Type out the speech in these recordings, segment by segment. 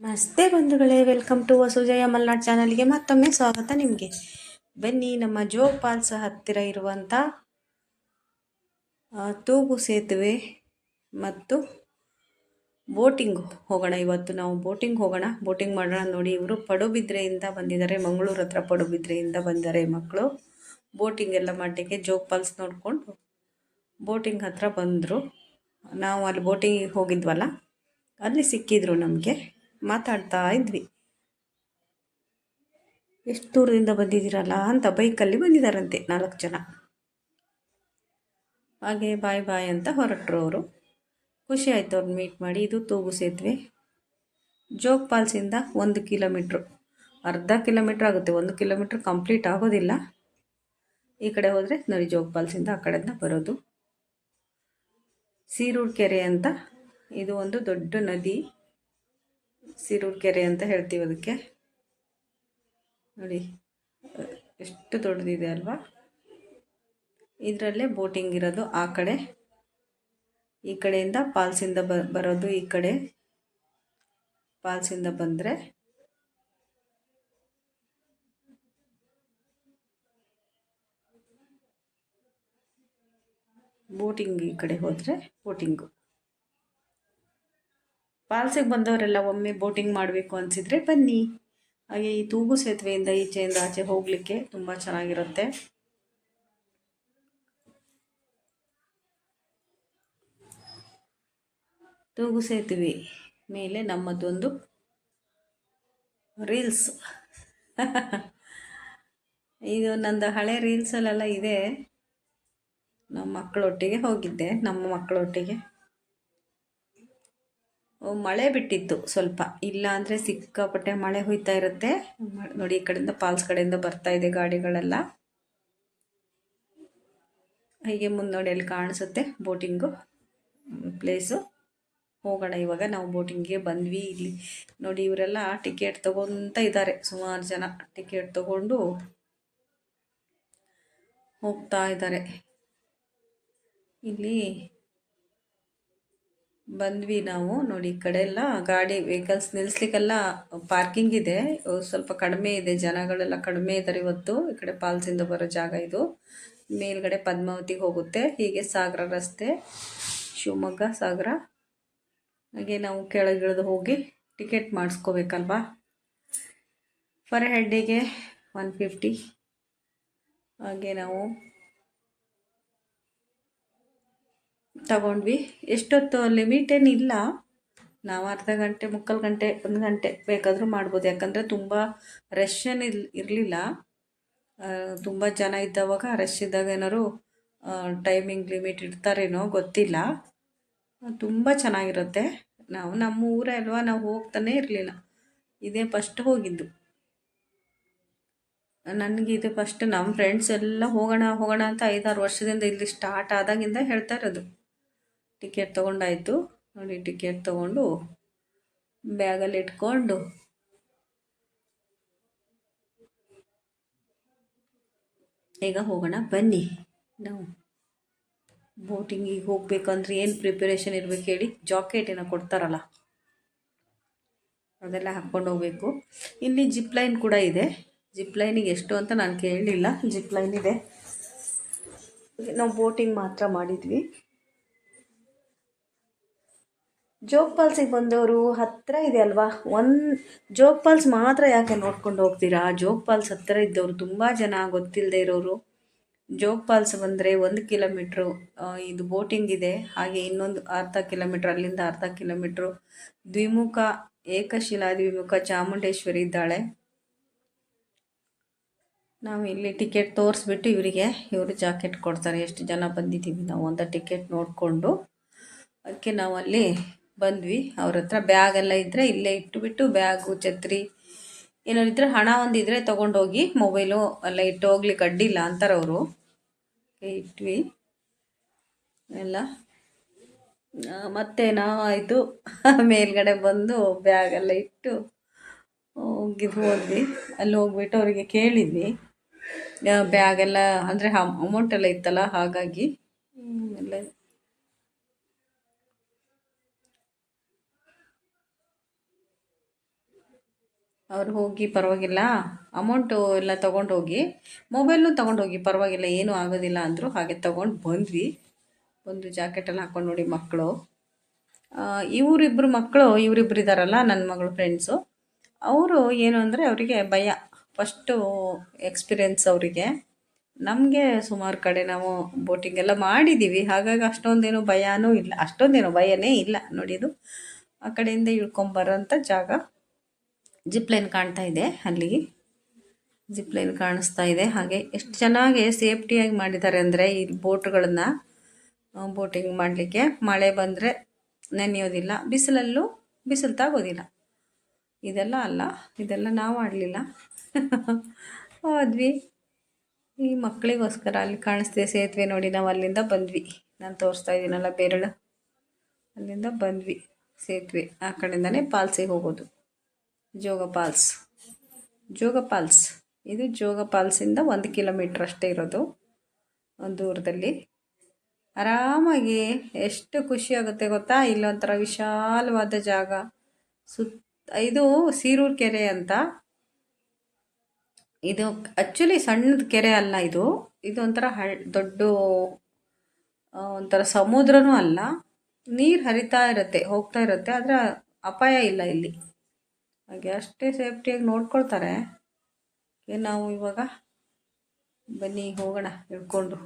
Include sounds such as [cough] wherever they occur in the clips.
ನಮಸ್ತೆ ಬಂಧುಗಳೇ, welcome to ವಸುಜಯ Malnad ಚಾನಲ್ಗೆ ಮತ್ತೊಮ್ಮೆ ಸ್ವಾಗತ ನಿಮಗೆ. ಬನ್ನಿ, ನಮ್ಮ ಜೋಗ್ ಪಾಲ್ಸ್ ಹತ್ತಿರ ಇರುವಂಥ ತೂಗು ಸೇತುವೆ ಮತ್ತು ಬೋಟಿಂಗ್ ಹೋಗೋಣ. ಇವತ್ತು ನಾವು ಬೋಟಿಂಗ್ ಹೋಗೋಣ. ಬೋಟಿಂಗ್ ಮಾಡೋಣ ನೋಡಿ. ಇವರು ಪಡುಬಿದ್ರೆಯಿಂದ ಬಂದಿದ್ದಾರೆ. ಮಂಗಳೂರು ಹತ್ರ ಪಡುಬಿದ್ರೆಯಿಂದ ಬಂದಿದ್ದಾರೆ ಮಕ್ಕಳು. ಬೋಟಿಂಗ್ ಎಲ್ಲ ಮಾಡಲಿಕ್ಕೆ ಜೋಗ್ ಫಾಲ್ಸ್ ನೋಡಿಕೊಂಡು ಬೋಟಿಂಗ್ ಹತ್ರ ಬಂದರು. ನಾವು ಅಲ್ಲಿ ಬೋಟಿಂಗಿಗೆ ಹೋಗಿದ್ವಲ್ಲ, ಅಲ್ಲಿ ಸಿಕ್ಕಿದ್ರು ನಮಗೆ. ಮಾತಾಡ್ತಾ ಇದ್ವಿ. ಎಷ್ಟು ದೂರದಿಂದ ಬಂದಿದ್ದೀರಲ್ಲ ಅಂತ ಬೈಕಲ್ಲಿ ಬಂದಿದ್ದಾರಂತೆ ನಾಲ್ಕು ಜನ. ಹಾಗೆ ಬಾಯ್ ಬಾಯ್ ಅಂತ ಹೊರಟರು ಅವರು. ಖುಷಿ ಆಯಿತು ಅವ್ರನ್ನ ಮೀಟ್ ಮಾಡಿ. ಇದು ತೂಗು ಸೇತುವೆ. ಜೋಗ್ ಪಾಲ್ಸಿಂದ ಒಂದು ಕಿಲೋಮೀಟ್ರು. ಅರ್ಧ ಕಿಲೋಮೀಟ್ರ್ ಆಗುತ್ತೆ. ಒಂದು ಕಿಲೋಮೀಟ್ರ್ ಕಂಪ್ಲೀಟ್ ಆಗೋದಿಲ್ಲ. ಈ ಕಡೆ ಹೋದರೆ ನರಿ ಜೋಗ್ ಫಾಲ್ಸಿಂದ ಆ ಕಡೆಯಿಂದ ಬರೋದು. ಸೀರೂರು ಕೆರೆ ಅಂತ. ಇದು ಒಂದು ದೊಡ್ಡ ನದಿ. ಸೀರೂರು ಕೆರೆ ಅಂತ ಹೇಳ್ತೀವಿ ಅದಕ್ಕೆ. ನೋಡಿ, ಎಷ್ಟು ದೊಡ್ಡದಿದೆ ಅಲ್ವಾ? ಇದರಲ್ಲೇ ಬೋಟಿಂಗ್ ಇರೋದು ಆ ಕಡೆ. ಈ ಕಡೆಯಿಂದ ಫಾಲ್ಸಿಂದ ಬ, ಬರೋದು ಈ ಕಡೆ. ಪಾಲ್ಸಿಂದ ಬಂದರೆ ಬೋಟಿಂಗ್ ಈ ಕಡೆ ಹೋದರೆ ಬೋಟಿಂಗು. ಫಾಲ್ಸಿಗೆ ಬಂದವರೆಲ್ಲ ಒಮ್ಮೆ ಬೋಟಿಂಗ್ ಮಾಡಬೇಕು ಅನಿಸಿದರೆ ಬನ್ನಿ. ಹಾಗೆ ಈ ತೂಗು ಸೇತುವೆಯಿಂದ ಈಚೆಯಿಂದ ಆಚೆ ಹೋಗಲಿಕ್ಕೆ ತುಂಬ ಚೆನ್ನಾಗಿರುತ್ತೆ. ತೂಗು ಸೇತುವೆ ಮೇಲೆ ನಮ್ಮದೊಂದು ರೀಲ್ಸ್. ಇದು ನಂದು ಹಳೆ ರೀಲ್ಸಲ್ಲೆಲ್ಲ ಇದೆ. ನಮ್ಮ ಮಕ್ಕಳೊಟ್ಟಿಗೆ ಹೋಗಿದ್ದೆ, ನಮ್ಮ ಮಕ್ಕಳೊಟ್ಟಿಗೆ. ಮಳೆ ಬಿಟ್ಟಿತ್ತು ಸ್ವಲ್ಪ. ಇಲ್ಲ ಅಂದರೆ ಸಿಕ್ಕಾಪಟ್ಟೆ ಮಳೆ ಹೊಯ್ತಾ ಇರುತ್ತೆ. ನೋಡಿ, ಈ ಕಡೆಯಿಂದ ಪಾಲ್ಸ್ ಕಡೆಯಿಂದ ಬರ್ತಾ ಇದೆ ಗಾಡಿಗಳೆಲ್ಲ. ಹೀಗೆ ಮುಂದೆ ನೋಡಿ ಅಲ್ಲಿ ಕಾಣಿಸುತ್ತೆ ಬೋಟಿಂಗು ಪ್ಲೇಸು ಹೋಗೋಣ, ಇವಾಗ ನಾವು ಬೋಟಿಂಗ್ಗೆ ಬಂದ್ವಿ ಇಲ್ಲಿ. ನೋಡಿ, ಇವರೆಲ್ಲ ಟಿಕೆಟ್ ತಗೊತ ಇದ್ದಾರೆ. ಸುಮಾರು ಜನ ಟಿಕೆಟ್ ತಗೊಂಡು ಹೋಗ್ತಾ ಇದ್ದಾರೆ. ಇಲ್ಲಿ ಬಂದ್ವಿ ನಾವು. ನೋಡಿ, ಈ ಕಡೆ ಎಲ್ಲ ಗಾಡಿ ವೆಹಿಕಲ್ಸ್ ನಿಲ್ಲಿಸ್ಲಿಕ್ಕೆಲ್ಲ ಪಾರ್ಕಿಂಗ್ ಇದೆ. ಸ್ವಲ್ಪ ಕಡಿಮೆ ಇದೆ. ಜನಗಳೆಲ್ಲ ಕಡಿಮೆ ಇದ್ದಾರೆ ಇವತ್ತು. ಈ ಕಡೆ ಪಾಲ್ಸಿಂದ ಬರೋ ಜಾಗ ಇದು. ಮೇಲ್ಗಡೆ ಪದ್ಮಾವತಿಗೆ ಹೋಗುತ್ತೆ. ಹೀಗೆ ಸಾಗರ ರಸ್ತೆ, ಶಿವಮೊಗ್ಗ, ಸಾಗರ. ಹಾಗೆ ನಾವು ಕೆಳಗಿಳಿದು ಹೋಗಿ ಟಿಕೆಟ್ ಮಾಡಿಸ್ಕೋಬೇಕಲ್ವಾ? ಫರ್ ಹೆಡ್ಡಿಗೆ ಒನ್ ಫಿಫ್ಟಿ ಹಾಗೆ ನಾವು ತಗೊಂಡ್ವಿ. ಎಷ್ಟೊತ್ತು ಲಿಮಿಟ್ ಏನಿಲ್ಲ ನಾವು ಅರ್ಧ ಗಂಟೆ, ಮುಕ್ಕಾಲು ಗಂಟೆ, ಒಂದು ಗಂಟೆ ಬೇಕಾದರೂ ಮಾಡ್ಬೋದು. ಯಾಕಂದರೆ ತುಂಬ ರಶ್ ಏನು ಇರಲಿಲ್ಲ. ತುಂಬ ಜನ ಇದ್ದವಾಗ ರಶ್ ಇದ್ದಾಗ ಏನಾದ್ರು ಟೈಮಿಂಗ್ ಲಿಮಿಟ್ ಇಡ್ತಾರೇನೋ ಗೊತ್ತಿಲ್ಲ. ತುಂಬ ಚೆನ್ನಾಗಿರುತ್ತೆ. ನಾವು ನಮ್ಮ ಊರೇ ಅಲ್ವಾ, ನಾವು ಹೋಗ್ತಾನೆ ಇರಲಿಲ್ಲ. ಇದೇ ಫಸ್ಟ್ ಹೋಗಿದ್ದು. ನನಗೆ ಇದು ಫಸ್ಟ್ ನಮ್ಮ ಫ್ರೆಂಡ್ಸ್ ಎಲ್ಲ ಹೋಗೋಣ ಹೋಗೋಣ ಅಂತ ಐದಾರು ವರ್ಷದಿಂದ ಇಲ್ಲಿ ಸ್ಟಾರ್ಟ್ ಆದಾಗಿಂದ ಹೇಳ್ತಾ ಇರೋದು. ಟಿಕೆಟ್ ತೊಗೊಂಡಾಯ್ತು. ನೋಡಿ, ಟಿಕೆಟ್ ತೊಗೊಂಡು ಬ್ಯಾಗಲ್ಲಿ ಇಟ್ಕೊಂಡು ಈಗ ಹೋಗೋಣ. ಬನ್ನಿ. ನಾವು ಬೋಟಿಂಗಿಗೆ ಹೋಗ್ಬೇಕಂದ್ರೆ ಏನು ಪ್ರಿಪರೇಷನ್ ಇರಬೇಕು ಹೇಳಿ ಜಾಕೆಟ್ ಏನೋ ಕೊಡ್ತಾರಲ್ಲ, ಅದೆಲ್ಲ ಹಾಕ್ಕೊಂಡು ಹೋಗಬೇಕು. ಇಲ್ಲಿ ಜಿಪ್ ಲೈನ್ ಕೂಡ ಇದೆ. ಜಿಪ್ ಲೈನಿಗೆ ಎಷ್ಟು ಅಂತ ನಾನು ಕೇಳಲಿಲ್ಲ ಜಿಪ್ ಲೈನ್ ಇದೆ. ನಾವು ಬೋಟಿಂಗ್ ಮಾತ್ರ ಮಾಡಿದ್ವಿ. ಜೋಗ್ ಫಾಲ್ಸಿಗೆ ಬಂದವರು ಹತ್ತಿರ ಇದೆ ಅಲ್ವಾ? ಒಂದು ಜೋಗ್ ಫಾಲ್ಸ್ ಮಾತ್ರ ಯಾಕೆ ನೋಡ್ಕೊಂಡು ಹೋಗ್ತೀರಾ? ಜೋಗ್ ಫಾಲ್ಸ್ ಹತ್ತಿರ ಇದ್ದವರು ತುಂಬ ಜನ ಗೊತ್ತಿಲ್ಲದೆ ಇರೋರು. ಜೋಗ್ ಫಾಲ್ಸ್ ಬಂದರೆ ಒಂದು ಕಿಲೋಮೀಟ್ರು ಇದು ಬೋಟಿಂಗ್ ಇದೆ. ಹಾಗೆ ಇನ್ನೊಂದು ಅರ್ಧ ಕಿಲೋಮೀಟ್ರ್, ಅಲ್ಲಿಂದ ಅರ್ಧ ಕಿಲೋಮೀಟ್ರು. ದ್ವಿಮುಖ, ಏಕಶಿಲಾ ದ್ವಿಮುಖ ಚಾಮುಂಡೇಶ್ವರಿ ಇದ್ದಾಳೆ. ನಾವು ಇಲ್ಲಿ ಟಿಕೆಟ್ ತೋರಿಸ್ಬಿಟ್ಟು ಇವರಿಗೆ ಇವರು ಜಾಕೆಟ್ ಕೊಡ್ತಾರೆ. ಎಷ್ಟು ಜನ ಬಂದಿದ್ದೀವಿ ನಾವು ಒಂದು ಟಿಕೆಟ್ ನೋಡಿಕೊಂಡು. ಅದಕ್ಕೆ ಅಲ್ಲಿ ಬಂದ್ವಿ. ಅವ್ರ ಹತ್ರ ಬ್ಯಾಗ್ ಎಲ್ಲ ಇದ್ದರೆ ಇಲ್ಲೇ ಇಟ್ಟುಬಿಟ್ಟು ಬ್ಯಾಗು ಛತ್ರಿ, ಏನಾದ್ರು ಇದ್ರೆ ಹಣ ಒಂದಿದ್ರೆ ತೊಗೊಂಡೋಗಿ ಮೊಬೈಲು ಎಲ್ಲ ಇಟ್ಟು ಹೋಗ್ಲಿಕ್ಕೆ ಅಡ್ಡಿಲ್ಲ ಅಂತಾರೆ ಅವರು ಇಟ್ವಿ. ಎಲ್ಲ. ಮತ್ತೆ ನಾವು ಆಯಿತು. [laughs] ಮೇಲ್ಗಡೆ ಬಂದು ಬ್ಯಾಗ್ ಎಲ್ಲ ಇಟ್ಟು ಹೋಗಿದ್ದು ಹೋದ್ವಿ. ಅಲ್ಲಿ ಹೋಗ್ಬಿಟ್ಟು ಅವರಿಗೆ ಕೇಳಿದ್ವಿ. ಬ್ಯಾಗೆಲ್ಲ ಅಂದರೆ ಅಮೌಂಟ್ ಎಲ್ಲ ಇತ್ತಲ್ಲ, ಹಾಗಾಗಿ. ಎಲ್ಲ ಅವ್ರು ಹೋಗಿ ಪರವಾಗಿಲ್ಲ. ಅಮೌಂಟು ಎಲ್ಲ ತೊಗೊಂಡೋಗಿ ಮೊಬೈಲ್ನು ತೊಗೊಂಡೋಗಿ, ಪರವಾಗಿಲ್ಲ, ಏನೂ ಆಗೋದಿಲ್ಲ ಅಂದರು ಹಾಗೆ ತೊಗೊಂಡು ಬಂದ್ವಿ. ಒಂದು ಜಾಕೆಟಲ್ಲಿ ಹಾಕ್ಕೊಂಡು ನೋಡಿ ಮಕ್ಕಳು. ಇವರಿಬ್ಬರು ಮಕ್ಕಳು ಇವರಿಬ್ಬರು ಇದ್ದಾರಲ್ಲ ನನ್ನ ಮಗಳು ಫ್ರೆಂಡ್ಸು ಅವರು ಏನು ಅಂದರೆ ಅವರಿಗೆ ಭಯ. ಫಸ್ಟು ಎಕ್ಸ್ಪೀರಿಯೆನ್ಸ್ ಅವರಿಗೆ. ನಮಗೆ ಸುಮಾರು ಕಡೆ ನಾವು ಬೋಟಿಂಗ್ ಎಲ್ಲ ಮಾಡಿದ್ದೀವಿ ಹಾಗಾಗಿ ಅಷ್ಟೊಂದೇನು ಭಯನೂ ಇಲ್ಲ. ಅಷ್ಟೊಂದೇನು ಭಯನೇ ಇಲ್ಲ ನೋಡಿ ಇದು ಆ ಕಡೆಯಿಂದ ಇಳ್ಕೊಂಬರೋಂಥ ಜಾಗ. ಜಿಪ್ ಲೈನ್ ಕಾಣ್ತಾ ಇದೆ ಅಲ್ಲಿ. ಜಿಪ್ ಲೈನ್ ಕಾಣಿಸ್ತಾ ಇದೆ. ಹಾಗೆ ಎಷ್ಟು ಚೆನ್ನಾಗಿ ಸೇಫ್ಟಿಯಾಗಿ ಮಾಡಿದ್ದಾರೆ ಅಂದರೆ ಈ ಬೋಟ್ಗಳನ್ನು ಬೋಟಿಂಗ್ ಮಾಡಲಿಕ್ಕೆ. ಮಳೆ ಬಂದರೆ ನೆನೆಯೋದಿಲ್ಲ, ಬಿಸಿಲಲ್ಲೂ ಬಿಸಿಲು ತಾಗೋದಿಲ್ಲ. ಇದೆಲ್ಲ ಅಲ್ಲ, ಇದೆಲ್ಲ ನಾವು ಆಡಲಿಲ್ಲ. ಹೋದ್ವಿ ಈ ಮಕ್ಕಳಿಗೋಸ್ಕರ ಅಲ್ಲಿ ಕಾಣಿಸ್ತಿದೆ ಸೇತುವೆ ನೋಡಿ, ನಾವು ಅಲ್ಲಿಂದ ಬಂದ್ವಿ. ನಾನು ತೋರಿಸ್ತಾ ಇದ್ದೀನಲ್ಲ, ಬೇರಳು. ಅಲ್ಲಿಂದ ಬಂದ್ವಿ ಸೇತುವೆ. ಆ ಕಡೆಯಿಂದನೇ ಪಾಲ್ಸಿಗೆ ಹೋಗೋದು. ಜೋಗ ಪಾಲ್ಸ್ ಜೋಗ ಪಾಲ್ಸ್ ಇದು ಜೋಗ ಪಾಲ್ಸಿಂದ ಒಂದು ಕಿಲೋಮೀಟ್ರ್ ಅಷ್ಟೇ ಇರೋದು. ದೂರದಲ್ಲಿ. ಆರಾಮಾಗಿ ಎಷ್ಟು ಖುಷಿಯಾಗುತ್ತೆ ಗೊತ್ತಾ? ಇಲ್ಲೊಂಥರ ವಿಶಾಲವಾದ ಜಾಗ. ಸುತ್ತ ಇದು ಸೀರೂರು ಕೆರೆ ಅಂತ. ಇದು ಆ್ಯಕ್ಚುಲಿ ಸಣ್ಣದ ಕೆರೆ ಅಲ್ಲ ಇದು. ಇದು ಒಂಥರ ದೊಡ್ಡ ಒಂಥರ ಸಮುದ್ರನೂ ಅಲ್ಲ. ನೀರು ಹರಿತಾ ಇರುತ್ತೆ, ಹೋಗ್ತಾ ಇರುತ್ತೆ. ಆದರೆ ಅಪಾಯ ಇಲ್ಲ ಇಲ್ಲಿ. ಹಾಗೆ ಅಷ್ಟೇ ಸೇಫ್ಟಿಯಾಗಿ ನೋಡ್ಕೊಳ್ತಾರೆ. ನಾವು ಇವಾಗ? ಬನ್ನಿ, ಹೋಗೋಣ, ಹಿಡ್ಕೊಂಡು.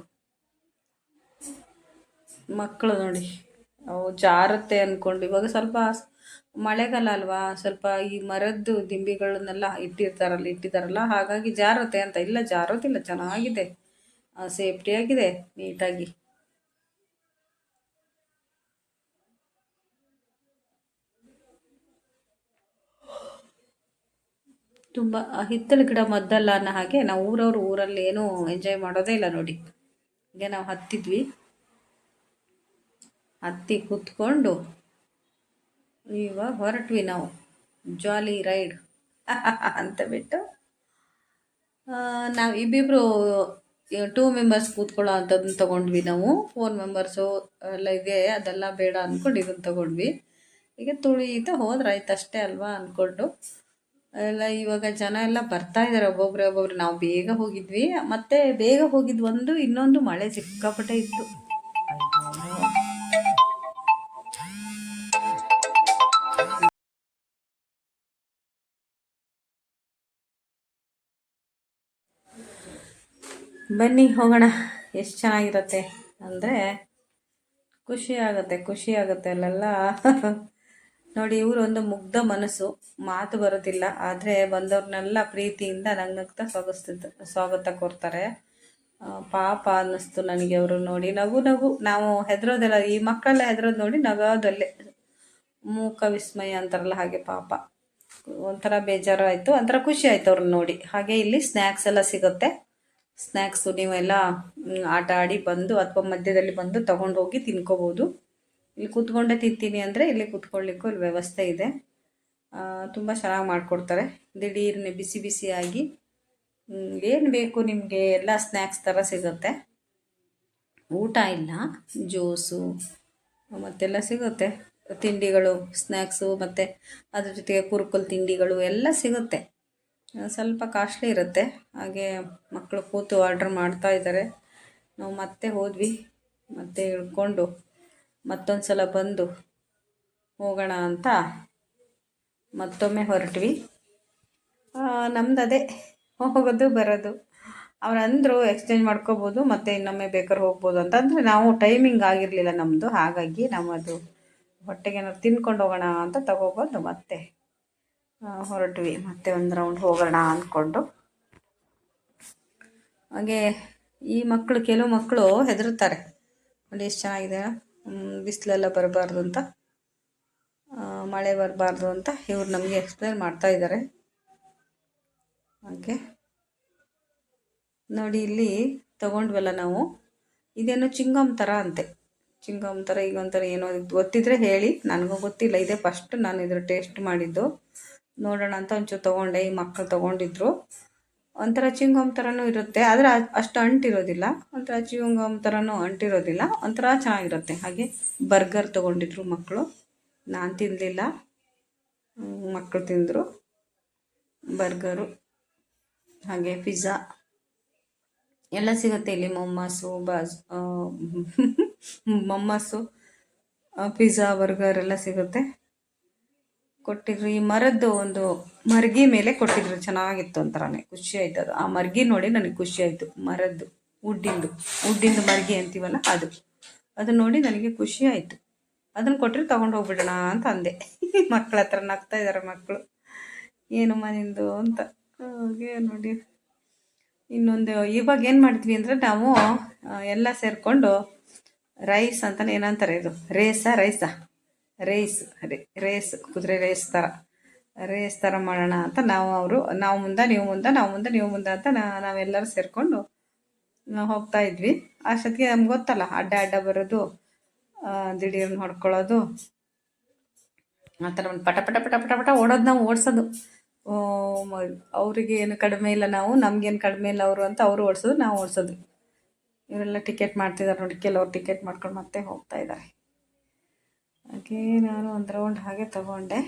ಮಕ್ಕಳು ನೋಡಿ. ಅವು ಜಾರುತ್ತೆ ಅಂದ್ಕೊಂಡು ಇವಾಗ ಸ್ವಲ್ಪ ಮಳೆಗಾಲ ಅಲ್ವಾ? ಸ್ವಲ್ಪ ಈ ಮರದ್ದು ದಿಂಬಿಗಳನ್ನೆಲ್ಲ ಇಟ್ಟಿರ್ತಾರಲ್ಲ ಇಟ್ಟಿದ್ದಾರಲ್ಲ ಹಾಗಾಗಿ ಜಾರುತ್ತೆ ಅಂತ. ಇಲ್ಲ, ಜಾರೋದಿಲ್ಲ. ಚೆನ್ನಾಗಿದೆ. ಸೇಫ್ಟಿಯಾಗಿದೆ ನೀಟಾಗಿ ತುಂಬ ಹಿತ್ತಲ ಗಿಡ ಮದ್ದಲ್ಲ ಅನ್ನೋ ಹಾಗೆ ನಾವು ಊರವ್ರ ಊರಲ್ಲಿ ಏನೂ ಎಂಜಾಯ್ ಮಾಡೋದೇ ಇಲ್ಲ ನೋಡಿ. ಹೀಗೆ ನಾವು ಹತ್ತಿದ್ವಿ. ಹತ್ತಿ ಕೂತ್ಕೊಂಡು ಇವಾಗ ಹೊರಟ್ವಿ ನಾವು. ಜಾಲಿ ರೈಡ್ [laughs] ಅಂತ ಬಿಟ್ಟು ನಾವು ಇಬ್ಬಿಬ್ಬರು ಟೂ ಮೆಂಬರ್ಸ್ ಕೂತ್ಕೊಳ್ಳೋ ಅಂಥದ್ದನ್ನ ತೊಗೊಂಡ್ವಿ ನಾವು. ಫೋರ್ ಮೆಂಬರ್ಸು ಎಲ್ಲ ಇದೆ, ಅದೆಲ್ಲ ಬೇಡ ಅಂದ್ಕೊಂಡು ಇದನ್ನು ತೊಗೊಂಡ್ವಿ. ಈಗ ತುಳಿತಾ ಹೋದ್ರಾಯ್ತು ಅಷ್ಟೇ ಅಲ್ವಾ ಅಂದ್ಕೊಂಡು ಎಲ್ಲ ಇವಾಗ ಜನ ಎಲ್ಲ ಬರ್ತಾ ಇದ್ದಾರೆ ಒಬ್ಬೊಬ್ರು ಒಬ್ಬೊಬ್ರು. ನಾವು ಬೇಗ ಹೋಗಿದ್ವಿ. ಮತ್ತೆ ಬೇಗ ಹೋಗಿದ್ ಒಂದು, ಇನ್ನೊಂದು ಮಳೆ ಸಿಕ್ಕಾಪಟ್ಟೆ ಇತ್ತು. ಬನ್ನಿ, ಹೋಗೋಣ. ಎಷ್ಟು ಚೆನ್ನಾಗಿರುತ್ತೆ ಅಂದರೆ ಖುಷಿ ಆಗುತ್ತೆ ಖುಷಿ ಆಗುತ್ತೆ ಅಲ್ಲೆಲ್ಲ. ನೋಡಿ ಇವರು ಒಂದು ಮುಗ್ಧ ಮನಸ್ಸು, ಮಾತು ಬರೋದಿಲ್ಲ ಆದರೆ ಬಂದವ್ರನ್ನೆಲ್ಲ ಪ್ರೀತಿಯಿಂದ ನಂಗೆ ಸ್ವಾಗತಿಸ್ತ ಸ್ವಾಗತ ಕೊಡ್ತಾರೆ. ಪಾಪ ಅನ್ನಿಸ್ತು ನನಗೆ ಅವರು ನೋಡಿ. ನಗು ನಗು. ನಾವು ಹೆದರೋದೆಲ್ಲ, ಈ ಮಕ್ಕಳೆಲ್ಲ ಹೆದರೋದು ನೋಡಿ ನಗೋದಲ್ಲೇ. ಮೂಕ ವಿಸ್ಮಯ ಅಂತಾರಲ್ಲ, ಹಾಗೆ ಪಾಪ. ಒಂಥರ ಬೇಜಾರು ಆಯಿತು, ಒಂಥರ ಖುಷಿ ಆಯಿತು ಅವ್ರನ್ನ ನೋಡಿ. ಹಾಗೆ ಇಲ್ಲಿ ಸ್ನ್ಯಾಕ್ಸ್ ಎಲ್ಲ ಸಿಗುತ್ತೆ. ಸ್ನ್ಯಾಕ್ಸು ನೀವೆಲ್ಲ ಆಟ ಆಡಿ ಬಂದು ಅಥವಾ ಮಧ್ಯದಲ್ಲಿ ಬಂದು ತೊಗೊಂಡೋಗಿ ತಿನ್ಕೋಬೋದು. ಇಲ್ಲಿ ಕೂತ್ಕೊಂಡೇ ತಿಂತೀನಿ ಅಂದರೆ ಇಲ್ಲಿ ಕೂತ್ಕೊಳ್ಳಿಕ್ಕೂ ಇಲ್ಲಿ ವ್ಯವಸ್ಥೆ ಇದೆ. ತುಂಬ ಚೆನ್ನಾಗಿ ಮಾಡಿಕೊಡ್ತಾರೆ. ದಿಢೀರ್ನೆ ಬಿಸಿ ಬಿಸಿಯಾಗಿ ಏನು ಬೇಕು ನಿಮಗೆ? ಎಲ್ಲ ಸ್ನ್ಯಾಕ್ಸ್ ಥರ ಸಿಗುತ್ತೆ. ಊಟ ಇಲ್ಲ ಜ್ಯೂಸು ಮತ್ತೆಲ್ಲ ಸಿಗುತ್ತೆ. ತಿಂಡಿಗಳು ಸ್ನ್ಯಾಕ್ಸು ಮತ್ತು ಅದ್ರ ಜೊತೆಗೆ ಕುರುಕುಲ್ ತಿಂಡಿಗಳು ಎಲ್ಲ ಸಿಗುತ್ತೆ. ಸ್ವಲ್ಪ ಕಾಸ್ಟ್ಲಿ ಇರುತ್ತೆ. ಹಾಗೆ ಮಕ್ಕಳು ಕೂತು ಆರ್ಡ್ರ್ ಮಾಡ್ತಾ ಇದ್ದಾರೆ. ನಾವು ಮತ್ತೆ ಹೋದ್ವಿ, ಮತ್ತೆ ಇಳ್ಕೊಂಡು. ಮತ್ತೊಂದು ಸಲ ಬಂದು ಹೋಗೋಣ ಅಂತ ಮತ್ತೊಮ್ಮೆ ಹೊರಟ್ವಿ. ನಮ್ದು ಅದೇ ಹೋಗೋದು, ಬರೋದು. ಅವ್ರು ಅಂದರು ಎಕ್ಸ್ಚೇಂಜ್ ಮಾಡ್ಕೋಬೋದು, ಮತ್ತು ಇನ್ನೊಮ್ಮೆ ಬೇಕಾದ್ರೆ ಹೋಗ್ಬೋದು ಅಂತ. ಅಂದರೆ ನಾವು ಟೈಮಿಂಗ್ ಆಗಿರಲಿಲ್ಲ ನಮ್ಮದು ಹಾಗಾಗಿ ನಮ್ಮದು ಹೊಟ್ಟೆಗೆ ಏನಾದ್ರು ತಿನ್ಕೊಂಡು ಹೋಗೋಣ ಅಂತ ತಗೋಬಂದು ಮತ್ತೆ ಹೊರಟ್ವಿ. ಮತ್ತೆ ಒಂದು ರೌಂಡ್ ಹೋಗೋಣ ಅಂದ್ಕೊಂಡು ಹಾಗೆ ಈ ಮಕ್ಕಳು ಕೆಲವು ಮಕ್ಕಳು ಹೆದರುತ್ತಾರೆ. ನೋಡಿ ಎಷ್ಟು ಚೆನ್ನಾಗಿದೆ? ಬಿಸಿಲೆಲ್ಲ ಬರಬಾರ್ದು ಅಂತ. ಮಳೆ ಬರಬಾರ್ದು ಅಂತ ಇವ್ರು ನಮಗೆ ಎಕ್ಸ್ಪ್ಲೇನ್ ಮಾಡ್ತಾ ಇದ್ದಾರೆ ಹಾಗೆ. ನೋಡಿ, ಇಲ್ಲಿ ತಗೊಂಡ್ವಲ್ಲ ನಾವು. ಇದೇನೋ ಚಿಂಗಮ್ ಥರ ಅಂತೆ. ಚಿಂಗಮ್ ಥರ ಈಗ ಒಂಥರ ಏನೋ ಗೊತ್ತಿದ್ರೆ ಹೇಳಿ. ನನಗೂ ಗೊತ್ತಿಲ್ಲ. ಇದೇ ಫಸ್ಟ್ ನಾನು ಇದ್ರ ಟೇಸ್ಟ್ ಮಾಡಿದ್ದು. ನೋಡೋಣ ಅಂತ ಒಂಚೂರು ತೊಗೊಂಡೆ. ಈ ಮಕ್ಕಳು ತೊಗೊಂಡಿದ್ರು. ಒಂಥರ ಚಿಂಗಮ್ ಥರನೂ ಇರುತ್ತೆ. ಆದರೆ ಅಷ್ಟು ಅಂಟಿರೋದಿಲ್ಲ. ಒಂಥರ ಚಿಂಗಮ್ ಥರನೂ ಅಂಟಿರೋದಿಲ್ಲ. ಒಂಥರ ಚೆನ್ನಾಗಿರುತ್ತೆ. ಹಾಗೆ ಬರ್ಗರ್ ತೊಗೊಂಡಿದ್ರು ಮಕ್ಕಳು ನಾನು ತಿನ್ನಲಿಲ್ಲ ಮಕ್ಕಳು ತಿಂದರು. ಬರ್ಗರು. ಹಾಗೆ ಪಿಜ್ಜಾ. ಎಲ್ಲ ಸಿಗುತ್ತೆ ಇಲ್ಲಿ. ಮೊಮ್ಮಾಸು ಬಾಜ್ [laughs] ಮೊಮ್ಮಸು ಪಿಜ್ಜಾ, ಬರ್ಗರ್ ಎಲ್ಲ ಸಿಗುತ್ತೆ. ಕೊಟ್ಟಿದ್ರು, ಈ ಮರದ್ದು ಒಂದು ಮರ್ಗಿ ಮೇಲೆ ಕೊಟ್ಟಿದ್ರು, ಚೆನ್ನಾಗಿತ್ತು ಒಂಥರನೇ ಖುಷಿ ಆಯ್ತು ಅದು. ಆ ಮರ್ಗಿ ನೋಡಿ ನನಗೆ ಖುಷಿ ಆಯ್ತು. ಮರದ್ದು, ಉಡ್ಡಿಂದು ಉಡ್ಡಿಂದು ಮರ್ಗಿ ಅಂತೀವಲ್ಲ ಅದು. ಅದನ್ನ ನೋಡಿ ನನಗೆ ಖುಷಿ ಆಯ್ತು. ಅದನ್ನು ಕೊಟ್ಟರೆ ತಗೊಂಡು ಹೋಗ್ಬಿಡೋಣ ಅಂತ ಅಂದೆ. [laughs] ಮಕ್ಕಳ ಹತ್ರ ನಗ್ತಾ ಇದ್ದಾರೆ ಮಕ್ಕಳು ಏನು ಮನಿಂದು ಅಂತ. ಹಾಗೆ ನೋಡಿ. ಇನ್ನೊಂದು, ಇವಾಗ ಏನು ಮಾಡಿದ್ವಿ ಅಂದರೆ ನಾವು ಎಲ್ಲ ಸೇರಿಕೊಂಡು ರೈಸ್ ಅಂತಲೇ ಏನಂತಾರೆ ಇದು? ರೇಸಾ ರೈಸಾ ರೇಸ್, ಅದೇ ರೇಸ್, ಕುದುರೆ ರೇಸ್ ಥರ ರೇಸ್ ಥರ ಮಾಡೋಣ ಅಂತ ನಾವು ಅವರು, ನಾವು ಮುಂದೆ, ನೀವು ಮುಂದೆ, ನಾವು ಮುಂದೆ, ನೀವು ಮುಂದೆ ಅಂತ ನಾ, ನಾವೆಲ್ಲರೂ ಸೇರಿಕೊಂಡು ಹೋಗ್ತಾ ಇದ್ವಿ. ಅಷ್ಟೊತ್ತಿಗೆ ನಮ್ಗೆ ಗೊತ್ತಲ್ಲ, ಅಡ್ಡ ಅಡ್ಡ ಬರೋದು ದಿಢೀರ್ನ ಹೊಡ್ಕೊಳ್ಳೋದು, ಆ ಥರ ಒಂದು ಪಟ ಪಟ ಪಟ ಪಟ ಪಟ ಓಡೋದು ನಾವು, ಓಡಿಸೋದು. ಅವ್ರಿಗೆ ಏನು ಕಡಿಮೆ ಇಲ್ಲ ನಾವು ನಮ್ಗೇನು ಕಡಿಮೆ ಇಲ್ಲ ಅವರು ಅಂತ ಅವರು ಓಡಿಸೋದು, ನಾವು ಓಡಿಸೋದು. ಇವರೆಲ್ಲ ಟಿಕೆಟ್ ಮಾಡ್ತಿದ್ದಾರೆ ನೋಡಿ, ಕೆಲವ್ರು ಟಿಕೆಟ್ ಮಾಡ್ಕೊಂಡು ಮತ್ತೆ ಹೋಗ್ತಾ ಇದ್ದಾರೆ. ಹಾಗೆ ನಾನು ಒಂದು ರೌಂಡ್ ಹಾಗೆ ತಗೊಂಡೆ.